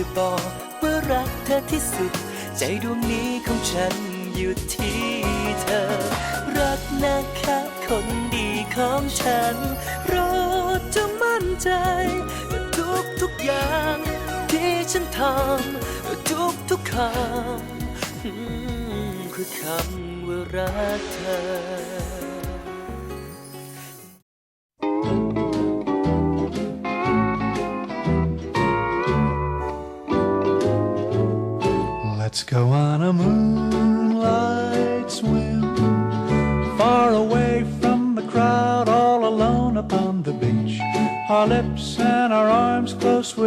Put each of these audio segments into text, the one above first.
จะบอกว่ารักเธอที่สุด ใจดวงนี้ของฉันอยู่ที่เธอ รักนะแค่คนดีของฉันรดจงมั่นใจว่าทุกทุกอย่าง ที่ฉันทำทุกทุกคำคือคำว่ารักเธอ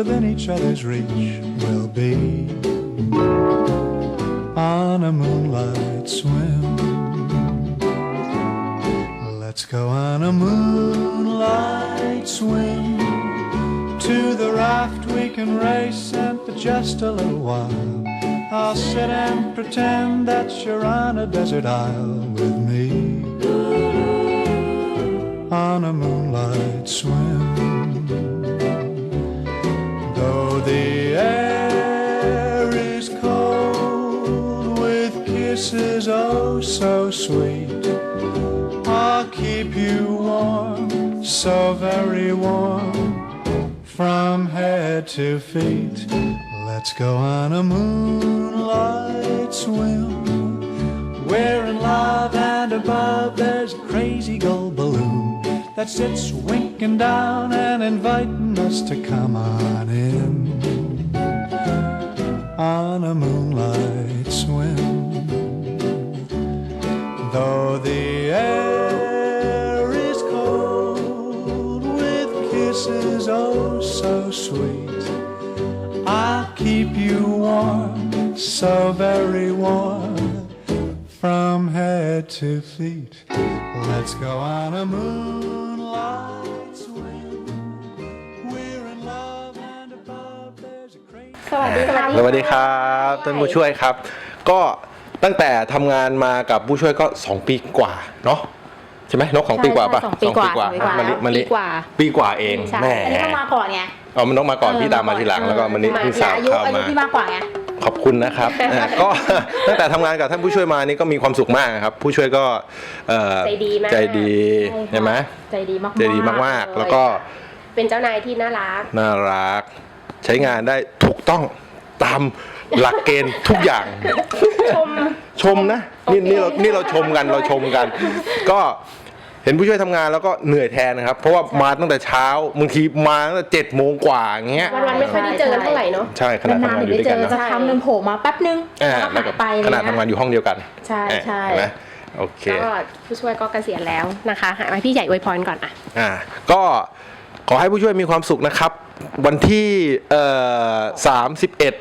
within each other's reach. We'll be on a moonlight swim. Let's go on a moonlight swim. To the raft we can race, and for just a little while, I'll sit and pretend that you're on a desert isle with me on a moonlight swim. The air is cold with kisses oh so sweet, I'll keep you warm, so very warm from head to feet. Let's go on a moonlight swim. We're in love, and above there's crazy gold that sits winking down and inviting us to come on in on a moonlight swim. Though the air is cold with kisses oh so sweet, I'll keep you warm, so very warm, from head to feet. Let's go on a moonlight swim. We're in love, and above there's a crazy. สวัสดีค่ะสวัสดีครับท่านผู้ช่วยครับ ก็ตั้งแต่ทำงานมากับผู้ช่วยก็ 2 ปีกว่าเนาะใช่ไหมนกของปีกว่าปะใช่สองปีกว่าสองสองปีกว่ามะลิมะลิปีกว่า ปีกว่าเองใช่แหม่อันนี้ต้องมาก่อนไงเอามันนกมาก่อนพี่ตามมาทีหลังแล้วก็มันนี่มาเพิ่งทีสาวอายุเข้าอายุมาพี่มากกว่าไง ขอบคุณนะครับเอ่อก็ ตั้งแต่ทำงานกับท่านผู้ช่วยมานี่ก็มีความสุขมากครับ ผู้ช่วยก็เอ่อใจดีมากใจดีใช่ค่ะใช่ไหมใจดีมากๆใจดีมากๆ แล้วก็เป็นเจ้านายที่น่ารัก น่ารัก ใช้งานได้ถูกต้องตามหลักเกณฑ์ทุกอย่าง ชม ชมนะนี่นี่เรานี่เราชมกันเราชมกัน ก็ เห็นผู้ช่วยทำงานแล้วก็เหนื่อยแทนนะครับ เพราะว่ามาตั้งแต่เช้าบางทีมาตั้งแต่เจ็ดโมงกว่าอย่างเงี้ยวันๆไม่ค่อยได้เจอกันเท่าไหร่เนาะ ใช่ขนาดนานทำงานๆอถึงยู่ได้ด้วยเจกันอนะจะคำหนึ่งโผล่มาแป๊บนึงอ่าแล้วแล้วก็ก็หายไปขนาดทำงานอยู่ห้องเดียวกันใช่ใช่ เห็นไหมโอเค ก็ผู้ช่วยก็เกษียณแล้วนะคะให้พี่ใหญ่อวยพรก่อนอะ อ่าก็ขอให้ผู้ช่วยมีความสุขนะครับ วันที่เอ่อสามสิบเอ็ด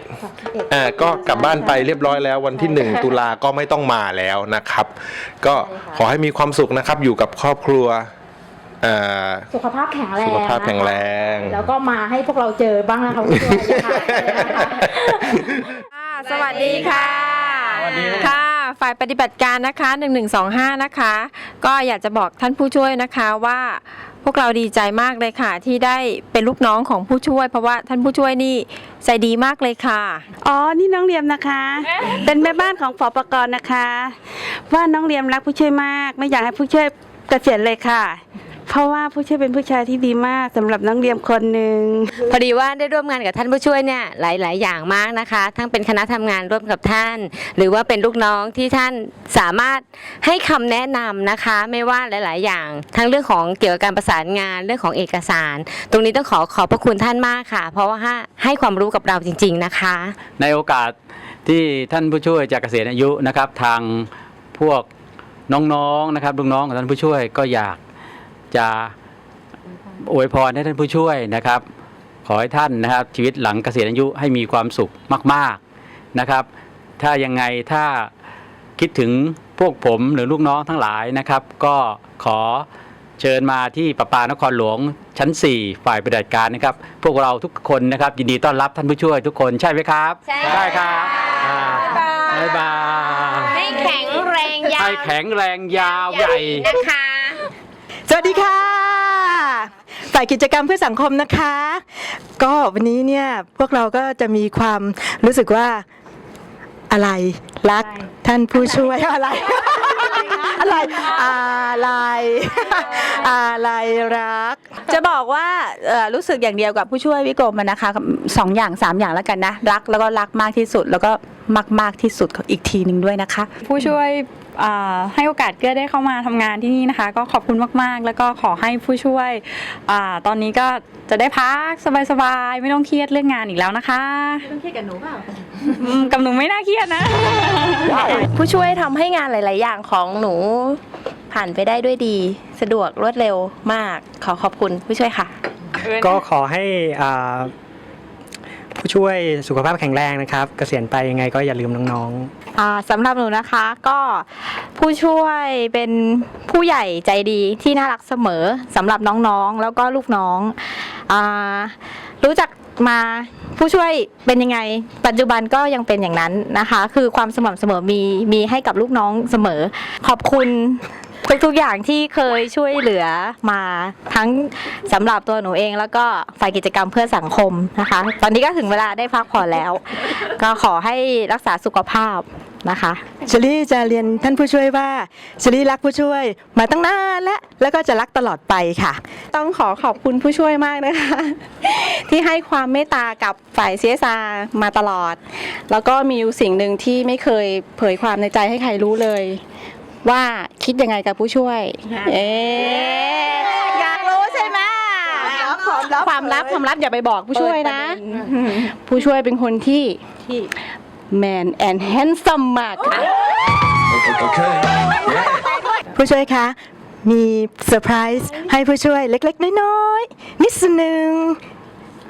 อ่าก็กลับบ้านไปเรียบร้อยแล้ว วันที่หนึ่งตุลาก็ไม่ต้องมาแล้วนะครับ ก็ขอให้มีความสุขนะครับ อยู่กับครอบครัวเอ่อ สุขภาพแข็งแรงสุขภาพแข็งแรง นะคะแล้วก็มาให้พวกเราเจอบ้างนะคะผู้ช่วยนะคะค่ะสวัสดีค่ะค่ะ ฝ่ายปฏิบัติการนะคะ 1125 นะคะ ก็อยากจะบอกท่านผู้ช่วยนะคะว่า พวกเราดีใจมากเลยค่ะ ที่ได้เป็นลูกน้องของผู้ช่วย เพราะว่าท่านผู้ช่วยนี่ใจดีมากเลยค่ะ อ๋อ นี่น้องเรียมนะคะ เป็นแม่บ้านของฝอประกรณ์นะคะ ว่าน้องเรียมรักผู้ช่วยมาก ไม่อยากให้ผู้ช่วยเกษียณเลยค่ะ เพราะว่าผู้ช่วยเป็นผู้ชายที่ดีมากสำหรับน้องเรียมคนหนึ่งพอดีว่าได้ร่วมงานกับท่านผู้ช่วยเนี่ยหลาย ๆ อย่างมากนะคะ ทั้งเป็นคณะทำงานร่วมกับท่าน หรือว่าเป็นลูกน้องที่ท่านสามารถให้คำแนะนำนะคะ ไม่ว่าหลาย ๆ อย่าง ทั้งเรื่องของเกี่ยวกับการประสานงานเรื่องของเอกสาร ตรงนี้ต้องขอขอบพระคุณท่านมากค่ะ เพราะว่าให้ความรู้กับเราจริง ๆ นะคะ ในโอกาสที่ท่านผู้ช่วยจะเกษียณอายุนะครับ ทางพวกน้องๆนะครับลูกน้องของท่านผู้ช่วยก็อยาก จะอวยพรให้ท่านผู้ช่วยนะครับ ขอให้ท่านนะครับชีวิตหลังเกษียณอายุให้มีความสุขมาก ๆนะครับ ถ้ายังไงถ้าคิดถึงพวกผมหรือลูกน้องทั้งหลายนะครับ ก็ขอเชิญมาที่ประปานครหลวงชั้น 4 ฝ่ายปฏิบัติการนะครับ พวกเราทุกคนนะครับ ยินดีต้อนรับท่านผู้ช่วยทุกคนใช่ไหมครับใช่ครับอ่าบ๊ายบายให้แข็งแรงยาให้วแข็งแรงยาวใหญ่นะคะ สวัสดีค่ะ ฝ่ายกิจกรรมเพื่อสังคมนะคะ ก็วันนี้เนี่ยพวกเราก็จะมีความรู้สึกว่าอะไรรักท่านผู้ช่วยอะไร อะไรอะไรอะไรรัก จะบอกว่าเอ่อรู้สึกอย่างเดียวกับผู้ช่วยวิกรมอะนะคะสองอย่างสามอย่างแล้วกันนะ รักแล้วก็รักมากที่สุดแล้วก็มากมากๆที่สุดอีกทีหนึ่งด้วยนะคะ ผู้ช่วยอ่า ให้โอกาสเกื้อได้เข้ามาทำงานที่นี่นะคะ ก็ขอบคุณมากๆ แล้วก็ขอให้ผู้ช่วยอาตอนนี้ก็จะได้พักสบายๆ ไม่ต้องเครียดเรื่องงานอีกแล้วนะคะต้องเครียดกับหนูเปล่ากับหนูไม่น่าเครียดนะ ผู้ช่วยทำให้งานหลาย ๆ อย่างของหนูผ่านไปได้ด้วยดี สะดวกรวดเร็วมาก ขอขอบคุณผู้ช่วยค่ะ ก็ขอให้อ่า ผู้ช่วยสุขภาพแข็งแรงนะครับ เกษียณไปยังไงก็อย่าลืมน้องๆอ่าสำหรับหนูนะคะก็ผู้ช่วยเป็นผู้ใหญ่ใจดีที่น่ารักเสมอสำหรับน้องๆ แล้วก็ลูกน้องอารู้จักมาผู้ช่วยเป็นยังไง ปัจจุบันก็ยังเป็นอย่างนั้นนะคะ คือความสม่ำเสมอมีมีให้กับลูกน้องเสมอ ขอบคุณ ทุกๆอย่างที่เคยช่วยเหลือมาทั้งสำหรับตัวหนูเอง แล้วก็ฝ่ายกิจกรรมเพื่อสังคมนะคะ ตอนนี้ก็ถึงเวลาได้พักผ่อนแล้ว ก็ขอให้รักษาสุขภาพนะคะเชลี่จะเรียนท่านผู้ช่วยว่าเชลี่รักผู้ช่วยมาตั้งนานแล้วแล้วก็จะรักตลอดไปค่ะ ต้องขอขอบคุณผู้ช่วยมากนะคะ ที่ให้ความเมตตากับฝ่าย CSR มาตลอด แล้วก็มีอยู่สิ่งหนึ่งที่ไม่เคยเผยความในใจให้ใครรู้เลย ว่าคิดยังไงกับผู้ช่วย เอ๊ะอยากรู้ใช่ไหมความลับความลับอย่าไปบอกผู้ช่วยนะ ผู้ช่วยเป็นคนที่ man and handsome มากค่ะ ผู้ช่วยคะ มีเซอร์ไพรส์ให้ผู้ช่วยเล็กๆ น้อยๆ นิดหนึ่ง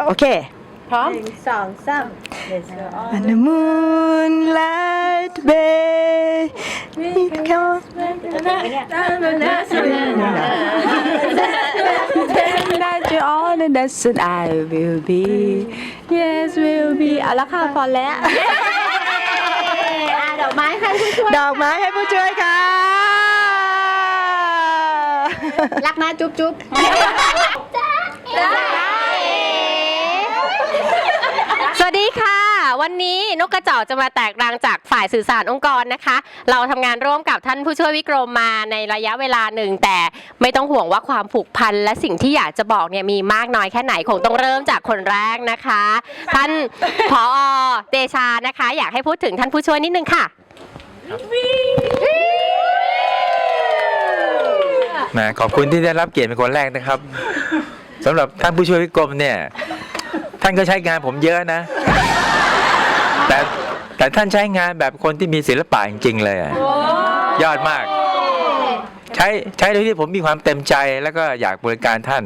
โอเค พร้อม On the moonlight bay we come that you all the lesson I will be yes will be เอาละค่ะพอแล้วดอกไม้ให้ผู้ช่วยดอกไม้ให้ผู้ช่วยค่ะ รักนะจุ๊บจุ๊บสวัสดีค่ะ วันนี้นกกระจอกจะมาแตกรังจากฝ่ายสื่อสารองค์กรนะคะ เราทำงานร่วมกับท่านผู้ช่วยวิกรมมาในระยะเวลาหนึ่ง แต่ไม่ต้องห่วงว่าความผูกพันและสิ่งที่อยากจะบอกเนี่ยมีมากน้อยแค่ไหนคงต้องเริ่มจากคนแรกนะคะ ท่านผอเดชานะคะ อยากให้พูดถึงท่านผู้ช่วยนิดนึงค่ะแหมขอบคุณที่ได้รับเกียรติเป็นคนแรกนะครับสำหรับท่านผู้ช่วยวิกรมเนี่ยท่านก็ใช้งานผมเยอะนะ แต่แต่ท่านใช้งานแบบคนที่มีศิลปะจริงๆเลยอะยอดมาก ใช้ใช้โดยที่ผมมีความเต็มใจแล้วก็อยากบริการท่าน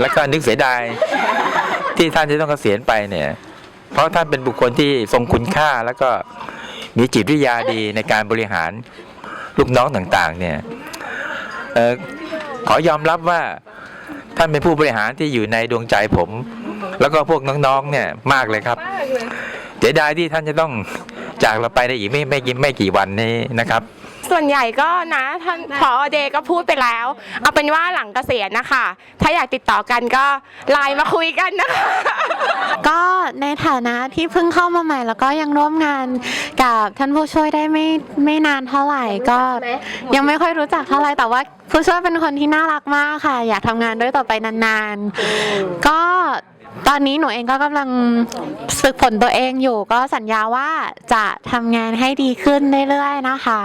แล้วก็นึกเสียดายที่ท่านจะต้องเกษียณไปเนี่ย เพราะท่านเป็นบุคคลที่ทรงคุณค่าแล้วก็มีจิตวิทยาดีในการบริหารลูกน้องต่างๆ เนี่ยเอ่อขอยอมรับว่าท่านเป็นผู้บริหารที่อยู่ในดวงใจผม แล้วก็พวกน้องๆเนี่ยมากเลยครับ เสียดายที่ท่านจะต้องจากเราไปในอีกไม่ไม่กี่ไม่กี่วันนี้นะครับส่วนใหญ่ก็นะท่านผอเดย์ก็พูดไปแล้ว เอาเป็นว่าหลังเกษียณนะคะ ถ้าอยากติดต่อกันก็ไลน์มาคุยกันนะคะก็ในฐานะที่เพิ่งเข้ามาใหม่ แล้วก็ยังร่วมงานกับท่านผู้ช่วยได้ไม่ไม่นานเท่าไหร่ก็ ยังไม่ค่อยรู้จักเท่าไหร่แต่ว่าผู้ช่วยเป็นคนที่น่ารักมากค่ะ อยากทำงานด้วยต่อไปนานๆ ก็ ตอนนี้หนูเองก็กำลังฝึกฝนตัวเองอยู่ ก็สัญญาว่าจะทำงานให้ดีขึ้นเรื่อยๆนะคะ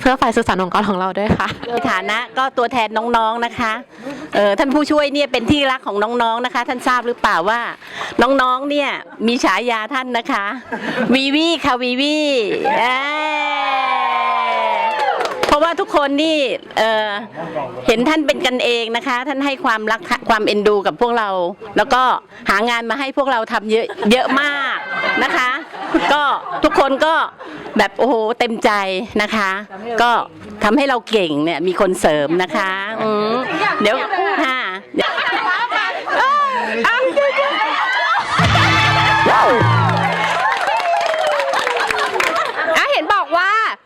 เพื่อฝ่ายสื่อสารองค์กรของเราด้วยค่ะ ในฐานะก็ตัวแทนน้องๆนะคะเออท่านผู้ช่วยเนี่ยเป็นที่รักของน้องๆนะคะ ท่านทราบหรือเปล่าว่า น้องๆเนี่ยมีฉายาท่านนะคะ วีวีค่ะวีวีเอ้ย ราะว่าทุกคนนี่เอ่อเห็นท่านเป็นกันเองนะคะ ท่านให้ความรักความเอ็นดูกับพวกเรา แล้วก็หางานมาให้พวกเราทำเยอะเยอะมากนะคะ ก็ทุกคนก็แบบโอ้โหเต็มใจนะคะ ก็ทำให้เราเก่งเนี่ยมีคนเสริมนะคะอืมเดี๋ยวค่ะเดี๋ยว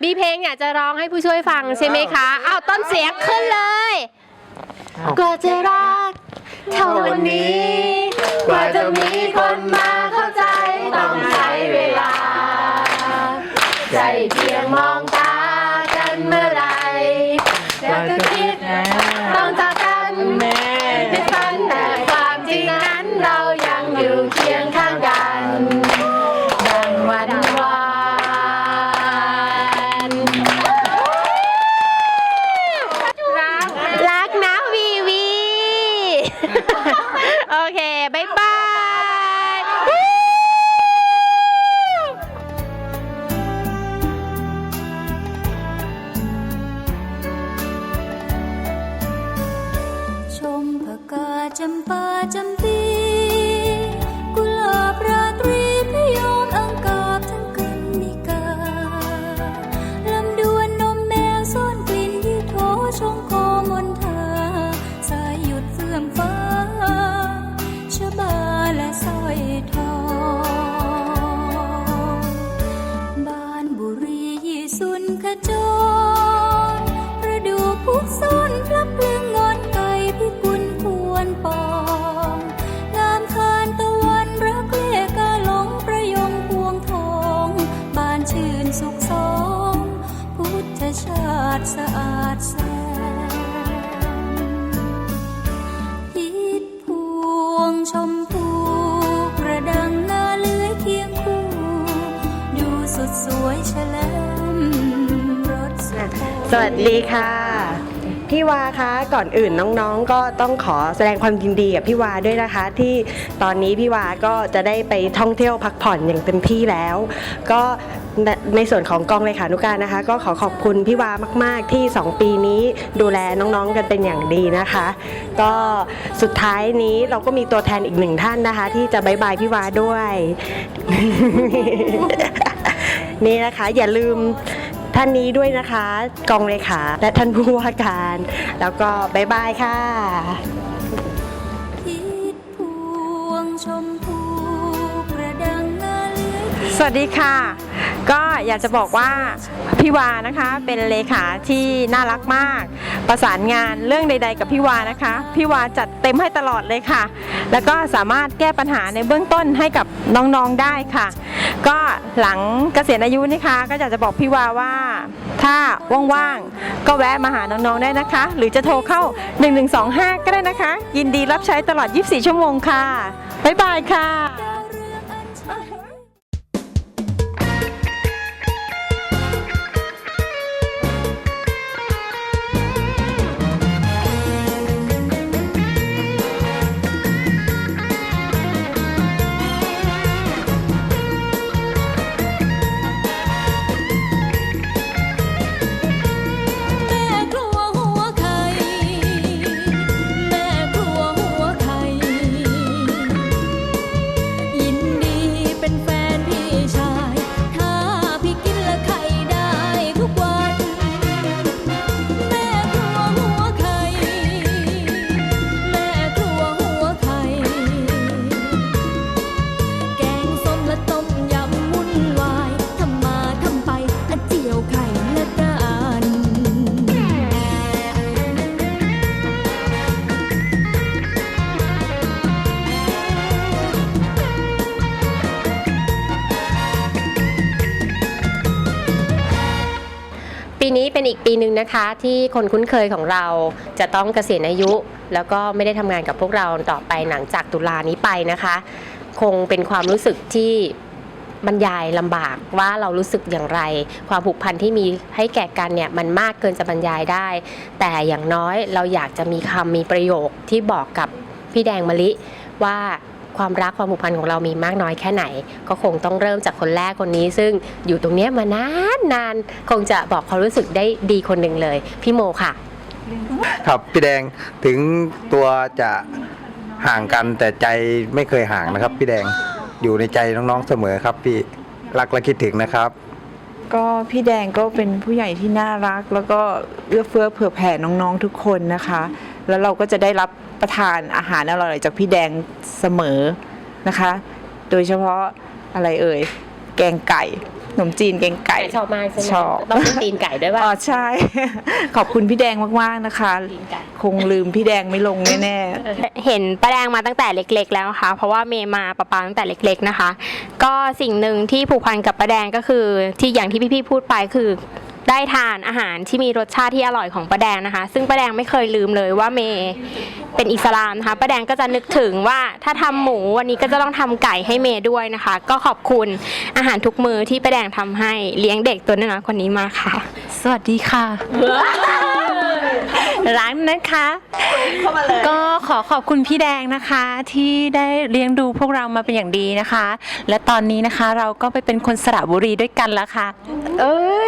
มีเพลงอยากจะร้องให้ผู้ช่วยฟังใช่ไหมคะเอาต้นเสียงขึ้นเลย กว่าจะรักเท่าวันนี้ กว่าจะมีคนมาเข้าใจต้องใช้เวลา ใจเพียงมองตากันเมื่อไหรแล้วก็คิดต้องจากกันไม่ฝันแต่ความจริงนั้นเรายังอยู่เคียง ดีค่ะ พี่วาคะก่อนอื่นน้องๆ ก็ต้องขอแสดงความยินดีกับพี่วาด้วยนะคะ ที่ตอนนี้พี่วาก็จะได้ไปท่องเที่ยวพักผ่อนอย่างเต็มที่แล้ว ก็ในส่วนของกองเลขานุการนะคะ ก็ขอขอบคุณพี่วามาก ๆ ที่ 2 ปีนี้ดูแลน้องๆกันเป็นอย่างดีนะคะ ก็สุดท้ายนี้เราก็มีตัวแทนอีกหนึ่งท่านนะคะ ที่จะบายบายพี่วาด้วย นี่นะคะ อย่าลืม ท่านนี้ด้วยนะคะ กองเลขาและท่านผู้ว่าการ แล้วก็บายบายค่ะ สวัสดีค่ะ ก็อยากจะบอกว่าพี่วานะคะเป็นเลขาที่น่ารักมาก ประสานงานเรื่องใด ๆ กับพี่วานะคะพี่วาจัดเต็มให้ตลอดเลยค่ะ แล้วก็สามารถแก้ปัญหาในเบื้องต้นให้กับน้องๆได้ค่ะ ก็หลังเกษียณอายุนะคะ ก็อยากจะบอกพี่วาว่า ถ้าว่างๆก็แวะมาหาน้องๆได้นะคะ หรือจะโทรเข้า 1125 ก็ได้นะคะ ยินดีรับใช้ตลอด 24 ชั่วโมงค่ะบ๊ายบายค่ะ นี้เป็นอีกปีหนึ่งนะคะ ที่คนคุ้นเคยของเราจะต้องเกษียณอายุ แล้วก็ไม่ได้ทำงานกับพวกเราต่อไปหลังจากตุลานี้ไปนะคะ คงเป็นความรู้สึกที่บรรยายลำบากว่าเรารู้สึกอย่างไร ความผูกพันที่มีให้แก่กันเนี่ยมันมากเกินจะบรรยายได้ แต่อย่างน้อยเราอยากจะมีคำมีประโยคที่บอกกับพี่แดงมะลิว่า ความรักความผูกพันของเรามีมากน้อยแค่ไหน ก็คงต้องเริ่มจากคนแรกคนนี้ ซึ่งอยู่ตรงเนี้ยมานานนานคงจะบอกความรู้สึกได้ดีคนหนึ่งเลย พี่โมค่ะ ครับพี่แดงถึงตัวจะห่างกันแต่ใจไม่เคยห่างนะครับ พี่แดงอยู่ในใจน้องๆเสมอครับ พี่รักและคิดถึงนะครับ ก็พี่แดงก็เป็นผู้ใหญ่ที่น่ารัก แล้วก็เอื้อเฟื้อเผื่อแผ่น้องๆทุกคนนะคะ แล้วเราก็จะได้รับ ประทานอาหารอร่อยๆจากพี่แดงเสมอนะคะ โดยเฉพาะอะไรเอ่ย แกงไก่นมจีนแกงไก่ ชอบมากใช่ไหมชอบ ต้องเป็นตีนไก่ด้วยป่ะอ๋อใช่ ขอบคุณพี่แดงมากๆนะคะคงลืมพี่แดงไม่ลงแน่ๆ เห็นป้าแดงมาตั้งแต่เล็ก ๆ แล้วนะคะ เพราะว่าเมย์มาประปาตั้งแต่เล็ก ๆ นะคะ ก็สิ่งหนึ่งที่ผูกพันกับป้าแดงก็คือที่อย่างที่พี่ๆพูดไปคือ ได้ทานอาหารที่มีรสชาติที่อร่อยของป้าแดงนะคะ ซึ่งป้าแดงไม่เคยลืมเลยว่าเมย์เป็นอิสลามนะคะป้าแดงก็จะนึกถึงว่าถ้าทำหมูวันนี้ก็จะต้องทำไก่ให้เมย์ด้วยนะคะ ก็ขอบคุณอาหารทุกมือที่ป้าแดงทำให้เลี้ยงเด็กตัวน้อยๆคนนี้มาค่ะ สวัสดีค่ะ ร้านนะคะก็ขอขอบคุณพี่แดงนะคะที่ได้เลี้ยงดูพวกเรามาเป็นอย่างดีนะคะ และตอนนี้นะคะเราก็ไปเป็นคนสระบุรีด้วยกันแล้วค่ะ เอ้ย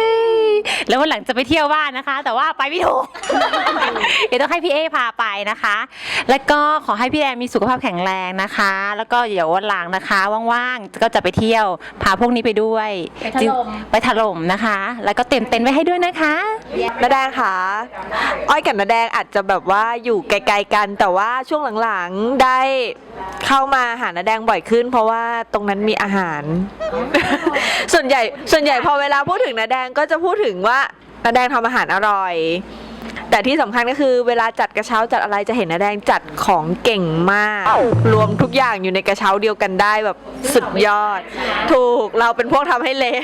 แล้ววันหลังจะไปเที่ยวบ้านนะคะ แต่ว่าไปไม่ถูก เดี๋ยวต้องให้พี่เอพาไปนะคะ แล้วก็ขอให้พี่แดงมีสุขภาพแข็งแรงนะคะ แล้วก็เดี๋ยววันหลังนะคะว่างๆก็จะไปเที่ยวพาพวกนี้ไปด้วยไปถล่ม ไปถล่มนะคะ แล้วก็เต็มเต็นท์ไว้ให้ด้วยนะคะ นาแดงค่ะอ้อยกับนาแดงอาจจะแบบว่าอยู่ไกลๆกัน แต่ว่าช่วงหลังๆได้เข้ามาหานาแดงบ่อยขึ้น เพราะว่าตรงนั้นมีอาหาร ส่วนใหญ่ส่วนใหญ่พอเวลาพูดถึงนาแดงก็จะพูดถึงว่านาแดงทำอาหารอร่อย แต่ที่สำคัญก็คือเวลาจัดกระเช้าจัดอะไรจะเห็นนาแดงจัดของเก่งมาก รวมทุกอย่างอยู่ในกระเช้าเดียวกันได้แบบสุดยอด ถูกเราเป็นพวกทำให้เละ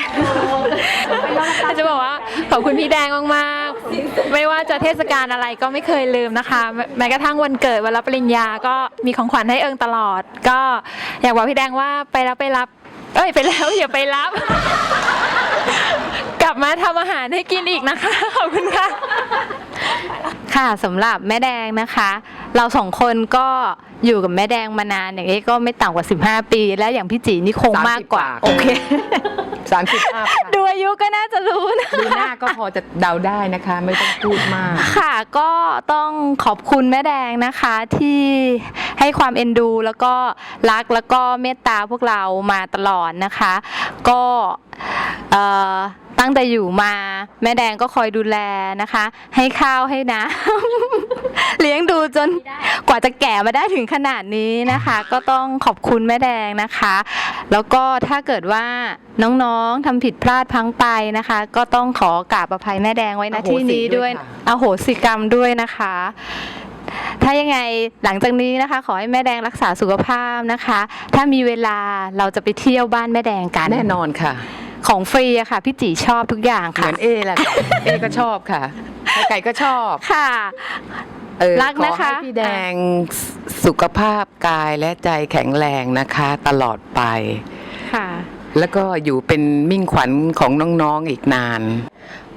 จะบอกว่าขอบคุณพี่แดงมากๆ ไม่ว่าจะเทศกาลอะไรก็ไม่เคยลืมนะคะ แม้แม้กระทั่งวันเกิดวันรับปริญญาก็มีของขวัญให้เอิงตลอด ก็อยากบอกพี่แดงว่าไปรับไปรับ เอ้ยไปแล้วอย่าไปรับ กลับมาทำอาหารให้กินอีกนะคะ ขอบคุณค่ะ ค่ะสำหรับแม่แดงนะคะ เราสองคนก็อยู่กับแม่แดงมานานอย่างนี้ก็ไม่ต่ำกว่า 15 ปี แล้วอย่างพี่จีนี่คงมากกว่า โอเค สามสิบห้าดูอายุก็น่าจะรู้นะ ดูหน้าก็พอจะเดาได้นะคะ ไม่ต้องพูดมาก ค่ะก็ต้องขอบคุณแม่แดงนะคะที่ให้ความเอ็นดู แล้วก็รักแล้วก็เมตตาพวกเรามาตลอดนะคะ ก็เอ่อ ตั้งแต่อยู่มาแม่แดงก็คอยดูแลนะคะ ให้ข้าวให้นะเลี้ยงดูจนกว่าจะแก่มาได้ถึงขนาดนี้นะคะ ก็ต้องขอบคุณแม่แดงนะคะ แล้วก็ถ้าเกิดว่าน้องๆทำผิดพลาดพลังไปนะคะ ก็ต้องขอกราบอภัยแม่แดงไว้นะอโหสิที่นี้ด้วยด้วยค่ะอโหสิกรรมด้วยนะคะ ถ้ายังไงหลังจากนี้นะคะ ขอให้แม่แดงรักษาสุขภาพนะคะ ถ้ามีเวลาเราจะไปเที่ยวบ้านแม่แดงกัน แน่นอนค่ะ ของฟรีอะค่ะพี่จีชอบทุกอย่างเหค่ะมือนเอแหละค่ะ เอก็ชอบค่ะไก่ก็ชอบค่ะ เออรักนะคะ ขอให้พี่แดงสุขภาพกายและใจแข็งแรงนะคะ ตลอดไป ค่ะ แล้วก็อยู่เป็นมิ่งขวัญของน้องๆอีกนาน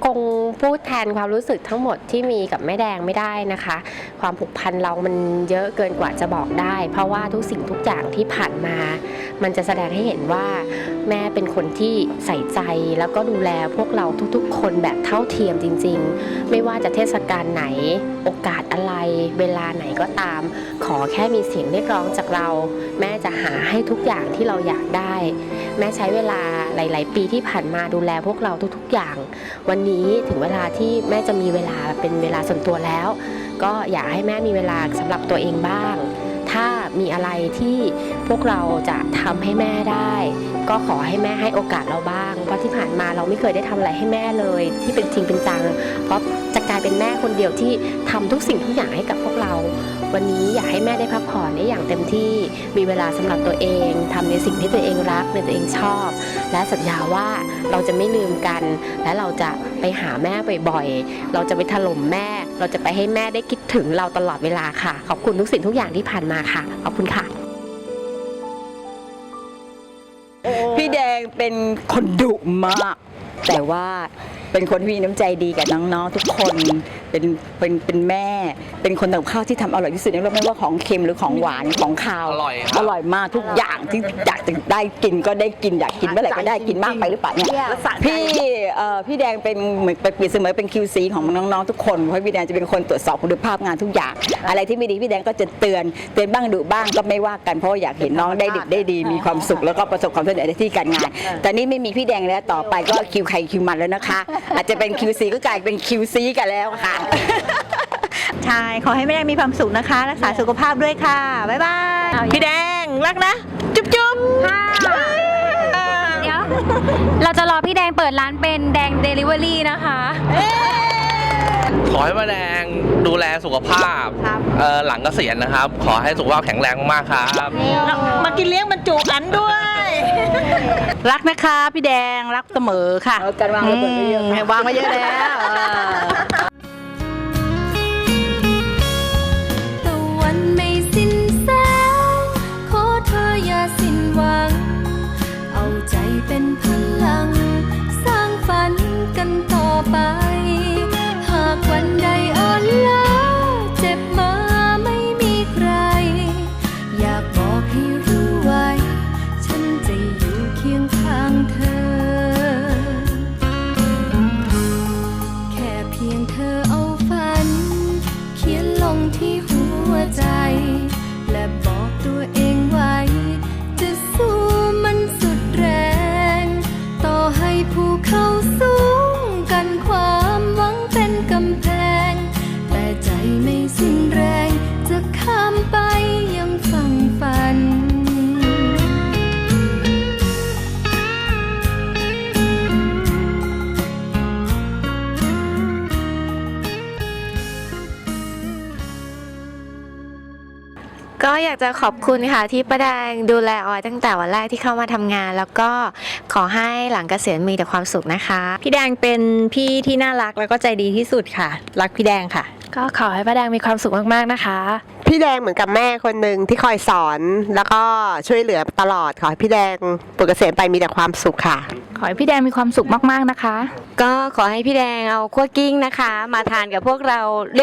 คงพูดแทนความรู้สึกทั้งหมดที่มีกับแม่แดงไม่ได้นะคะ ความผูกพันเรามันเยอะเกินกว่าจะบอกได้ เพราะว่าทุกสิ่งทุกอย่างที่ผ่านมา มันจะแสดงให้เห็นว่าแม่เป็นคนที่ใส่ใจแล้วก็ดูแลพวกเราทุกๆ คนแบบเท่าเทียมจริง ๆ ไม่ว่าจะเทศกาลไหน โอกาสอะไร เวลาไหนก็ตาม ขอแค่มีเสียงเรียกร้องจากเรา แม่จะหาให้ทุกอย่างที่เราอยากได้ แม่ใช้เวลาหลาย ๆ ปีที่ผ่านมาดูแลพวกเราทุก ๆ อย่าง วันนี้ถึงเวลาที่แม่จะมีเวลาเป็นเวลาส่วนตัวแล้ว ก็อยากให้แม่มีเวลาสำหรับตัวเองบ้าง ถ้ามีอะไรที่พวกเราจะทำให้แม่ได้ ก็ขอให้แม่ให้โอกาสเราบ้าง เพราะที่ผ่านมาเราไม่เคยได้ทำอะไรให้แม่เลย ที่เป็นจริงเป็นจังเพราะ จะกลายเป็นแม่คนเดียวที่ทำทุกสิ่งทุกอย่างให้กับพวกเรา วันนี้อยากให้แม่ได้พักผ่อนได้อย่างเต็มที่มีเวลาสำหรับตัวเองทำในสิ่งที่ตัวเองรักในตัวเองชอบ และสัญญาว่าเราจะไม่ลืมกัน และเราจะไปหาแม่บ่อยๆ เราจะไปถล่มแม่ เราจะไปให้แม่ได้คิดถึงเราตลอดเวลาค่ะ ขอบคุณทุกสิ่งทุกอย่างที่ผ่านมาค่ะขอบคุณค่ะพี่แดงเป็นคนดุมาก แต่ว่า เป็นคนที่มีน้ำใจดีกับน้องๆทุกคนเป็นเป็นเป็นแม่ เป็นคนทำกับข้าวที่ทำอร่อยที่สุดในโลกไม่ว่าของเค็มหรือของหวานของคาวอร่อยอร่อยมากทุกอย่างที่อยากจะได้กินก็ได้กินอยากกินเมื่อไหร่ก็ได้กินมากไปหรือเปล่าเนี่ยพี่เอ่อพี่แดงเป็นเหมือนเปรียบเสมือนเป็น QC ของน้องๆทุกคนเพราะพี่แดงจะเป็นคนตรวจสอบคุณภาพงานทุกอย่าง อะไรที่ไม่ดีพี่แดงก็จะเตือนเตือนบ้างดุบ้างก็ไม่ว่ากันเพราะว่าอยากเห็นน้องได้ดิบได้ดีมีความสุขแล้วก็ประสบความสำเร็จในที่การงาน แต่นี่ไม่มีพี่แดงแล้วต่อไปก็คิวใครคิวมันแล้วนะคะอาจจะเป็น QC ก็กลายเป็น QC กันแล้วค่ะ ใช่ขอให้แม่แดงมีความสุขนะคะ รักษาสุขภาพด้วยค่ะ บ๊ายบายพี่แดง รักนะ จุ๊บจุ๊บเดี๋ยว เราจะรอพี่แดงเปิดร้านเป็นแดงเดลิเวอรี่นะคะ ขอให้ป้าแดงดูแลสุขภาพเอ่อหลังเกษียณนะครับ ขอให้สุขภาพแข็งแรงมากๆครับมากินเลี้ยงบรรจุอันด้วย รักนะคะ พี่แดงรักเสมอค่ะการวางระเบิดเยอะวางไว้เยอะแล้วตากจะขอบคุณค่ะที่ป้าแดงดูแลออยตั้งแต่วันแรกที่เข้ามาทำงาน แล้วก็ขอให้หลังเกษียณมีแต่ความสุขนะคะ พี่แดงเป็นพี่ที่น่ารักแล้วก็ใจดีที่สุดค่ะ รักพี่แดงค่ะ ก็ขอให้ป้าแดงมีความสุขมากๆนะคะ พี่แดงเหมือนกับแม่คนหนึ่งที่คอยสอน แล้วก็ช่วยเหลือตลอดขอให้พี่แดงปุกเกษมไปมีแต่ความสุขค่ะ ขอให้พี่แดงมีความสุขมากๆนะคะ ก็ขอให้พี่แดงเอาคั่วกิ้งนะคะ มาทานกับพวกเรา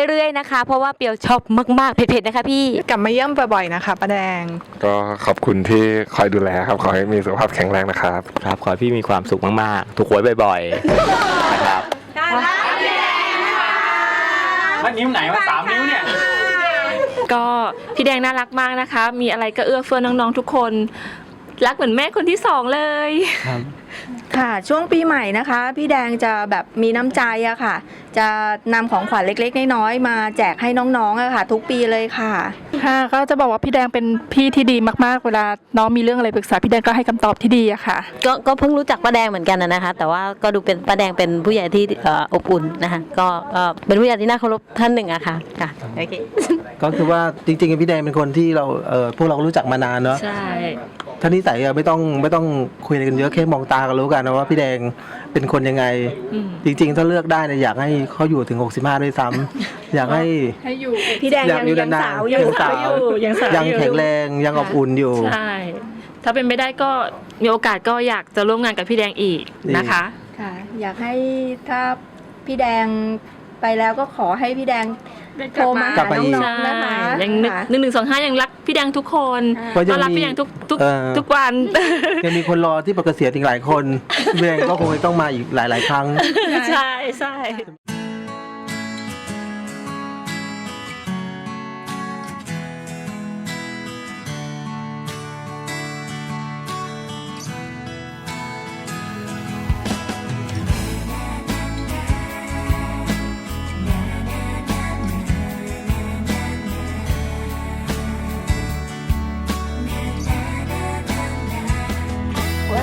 เรื่อยๆนะคะ เพราะว่าเปรียวชอบมากๆเผ็ดๆนะคะพี่ กลับมาเยี่ยมบ่อยๆนะคะป้าแดง ก็ขอบคุณที่คอยดูแลครับ ขอให้มีสุขภาพแข็งแรงนะครับ ครับ ขอให้พี่มีความสุขมากๆ ถูกหวยบ่อยๆ นะครับมันนิ้วไหนว่าสามนิ้วเนี่ย ก็พี่แดงน่ารักมากนะคะ มีอะไรก็เอื้อเฟื้อน้องๆทุกคน รักเหมือนแม่คนที่สองเลยค่ะช่วงปีใหม่นะคะ พี่แดงจะแบบมีน้ำใจอะค่ะ จะนำของขวัญเล็กๆ น้อยๆมาแจกให้น้องๆอะค่ะ ทุกปีเลยค่ะ ค่ะก็จะบอกว่าพี่แดงเป็นพี่ที่ดีมากๆ เวลาน้องมีเรื่องอะไรปรึกษาพี่แดงก็ให้คำตอบที่ดีอะค่ะ ก็ก็เพิ่งรู้จักป้าแดงเหมือนกันนะนะคะ แต่ว่าก็ดูเป็นป้าแดงเป็นผู้ใหญ่ที่เอ่ออบอุ่นนะคะก็ก็เป็นผู้ใหญ่ที่น่าเคารพท่านหนึ่งอะค่ะค่ะโอเคก็คือว่าจริงๆพี่แดงเป็นคนที่เราเออพวกเราก็รู้จักมานานเนาะ ใช่ ท่านิสัยอะไม่ต้องไม่ต้องคุยอะไรกันเยอะแค่มองตาก็รู้กันนะว่าพี่แดงเป็นคนยังไง อืมจริง ๆ ถ้าเลือกได้เนี่ยอยากให้เขาอยู่ถึง 65 ด้วยซ้ำอยากให้ ให้อยู่ พี่แดงอยากยังอยู่ยังนานสาวๆอยู่ยังสาวยังสาวยังอยู่แข็งแรงยังอบอุ่นอยู่ ใช่ถ้าเป็นไม่ได้ก็มีโอกาสก็อยากจะร่วมงานกับพี่แดงอีกนะคะ ค่ะ อยากให้ถ้าพี่แดงไปแล้วก็ขอให้พี่แดง โทรมาหาน้องๆนะคะ ยังนึกค่ะหนึ่งหนึ่งสองห้ายังรักพี่แดงทุกคนเพราะยังต้อนรับมีพี่แดงทุกทุกเอ่อ ทุกวัน ยังมีคนรอที่ปกเกษียณอีกหลายคนพี่แดงก็คงจะต้องมาอีกหลาย ๆ ครั้ง ใช่ใช่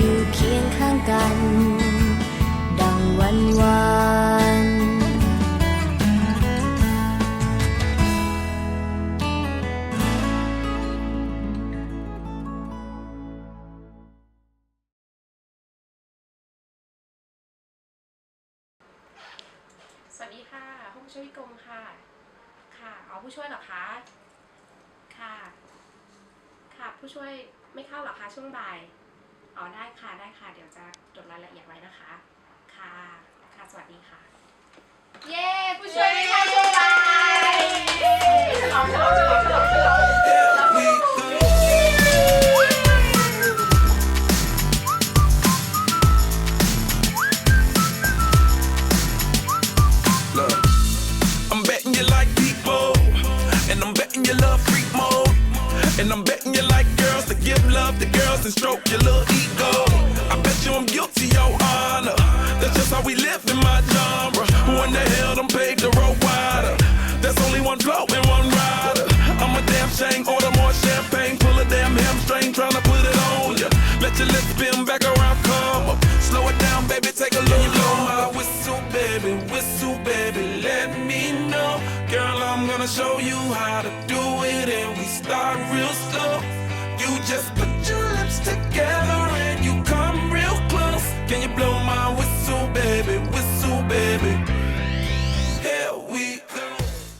ู่ วันสวัสดีค่ะห้องช่วยกรมค่ะ ค่ะเอาผู้ช่วยเหรอคะ ค่ะ ค่ะผู้ช่วยไม่เข้าเหรอคะช่วงบ่าย อ๋อได้ค่ะได้ค่ะ เดี๋ยวจะจดรายละเอียดไว้นะคะ ค่ะ ค่ะ สวัสดีค่ะ เย้ ผู้ช่วยไม่เข้าช่วงบ่ายฉลองฉลองฉลองฉลองฉลอง Look, I'm betting you like people, and I'm betting you love freak mode, and I'm betting you like girls to give love to girls and stroke your little ego. I bet you I'm guilty, your honor. That's just how we live Champagne, pull a damn hamstring, tryna put it on ya. Let your lips spin